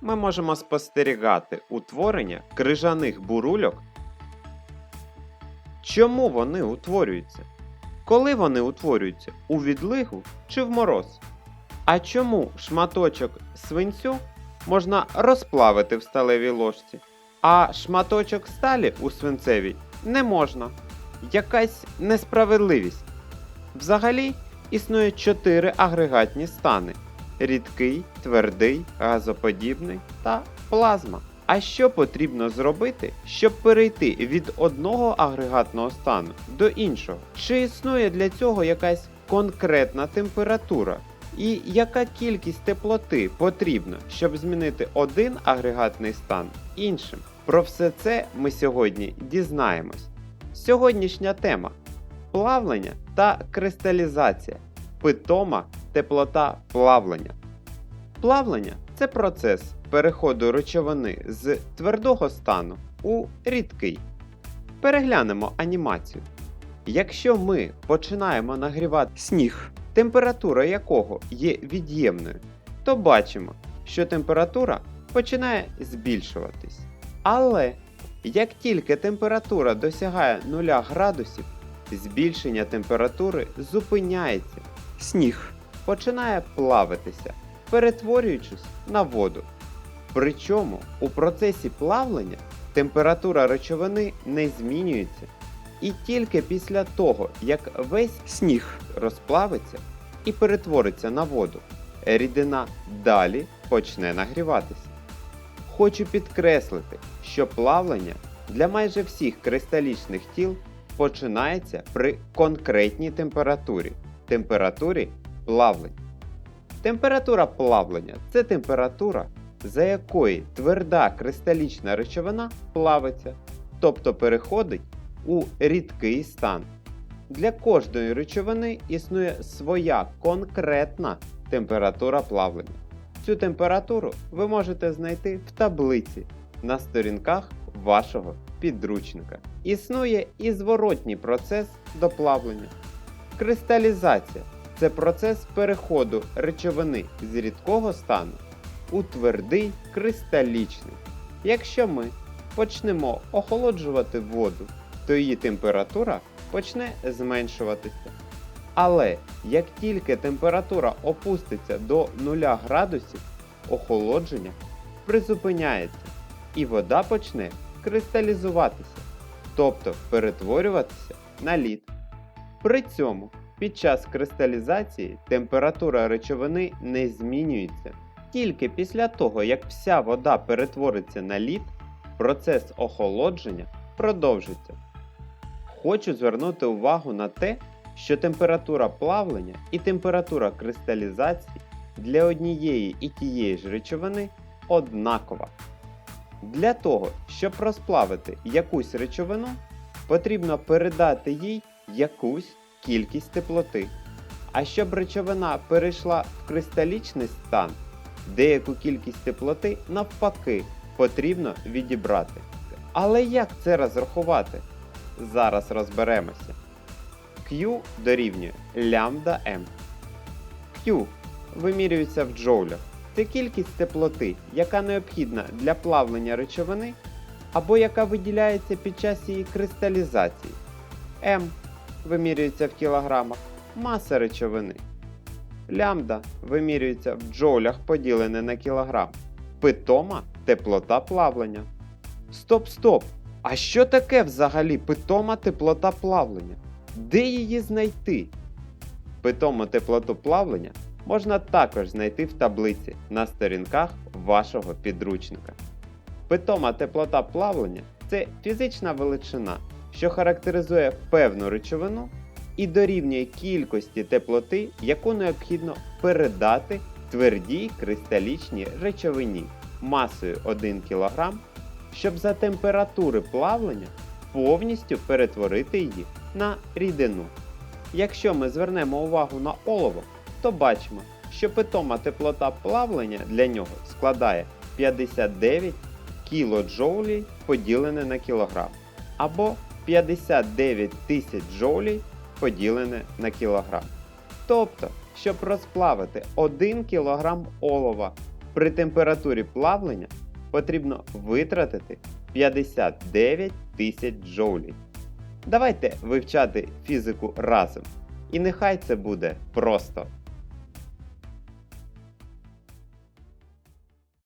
ми можемо спостерігати утворення крижаних бурульок. Чому вони утворюються? Коли вони утворюються у відлигу чи в мороз? А чому шматочок свинцю можна розплавити в сталевій ложці, а шматочок сталі у свинцевій не можна? Якась несправедливість. Взагалі існує чотири агрегатні стани: рідкий, твердий, газоподібний та плазма. А що потрібно зробити, щоб перейти від одного агрегатного стану до іншого? Чи існує для цього якась конкретна температура? І яка кількість теплоти потрібна, щоб змінити один агрегатний стан іншим? Про все це ми сьогодні дізнаємось. Сьогоднішня тема плавлення та кристалізація, питома теплота плавлення. Плавлення це процес переходу речовини з твердого стану у рідкий. Переглянемо анімацію. Якщо ми починаємо нагрівати сніг, температура якого є від'ємною, то бачимо, що температура починає збільшуватись. Але як тільки температура досягає 0 градусів, збільшення температури зупиняється. Сніг починає плавитися, перетворюючись на воду. Причому у процесі плавлення температура речовини не змінюється. І тільки після того, як весь сніг розплавиться і перетвориться на воду, рідина далі почне нагріватися. Хочу підкреслити, що плавлення для майже всіх кристалічних тіл починається при конкретній температурі температурі плавлення. Температура плавлення це температура, за якої тверда кристалічна речовина плавиться, тобто переходить у рідкий стан. Для кожної речовини існує своя конкретна температура плавлення. Цю температуру ви можете знайти в таблиці на сторінках вашого підручника. Існує і зворотній процес до плавлення. Кристалізація це процес переходу речовини з рідкого стану у твердий кристалічний. Якщо ми почнемо охолоджувати воду, то її температура почне зменшуватися. Але як тільки температура опуститься до 0 градусів, охолодження призупиняється і вода почне кристалізуватися, тобто перетворюватися на лід. При цьому під час кристалізації температура речовини не змінюється. Тільки після того, як вся вода перетвориться на лід, процес охолодження продовжиться. Хочу звернути увагу на те, що температура плавлення і температура кристалізації для однієї і тієї ж речовини однакова. Для того, щоб розплавити якусь речовину, потрібно передати їй якусь кількість теплоти. А щоб речовина перейшла в кристалічний стан, деяку кількість теплоти навпаки потрібно відібрати. Але як це розрахувати? Зараз розберемося. Q дорівнює лямбда m. Q вимірюється в джоулях. Це кількість теплоти, яка необхідна для плавлення речовини або яка виділяється під час її кристалізації. М вимірюється в кілограмах маса речовини. Лямбда вимірюється в джоулях поділене на кілограм. Питома теплота плавлення. Стоп, стоп! А що таке взагалі питома теплота плавлення? Де її знайти? Питому теплоту плавлення можна також знайти в таблиці на сторінках вашого підручника. Питома теплота плавлення це фізична величина, що характеризує певну речовину і дорівнює кількості теплоти, яку необхідно передати твердій кристалічній речовині масою 1 кг, щоб за температури плавлення повністю перетворити її на рідину. Якщо ми звернемо увагу на олово, то бачимо, що питома теплота плавлення для нього складає 59 кДж поділене на кілограм, або 59 тисяч джоулей поділене на кілограм. Тобто, щоб розплавити 1 кг олова При температурі плавлення потрібно витратити 59 тисяч джоулів. Давайте вивчати фізику разом. І нехай це буде просто.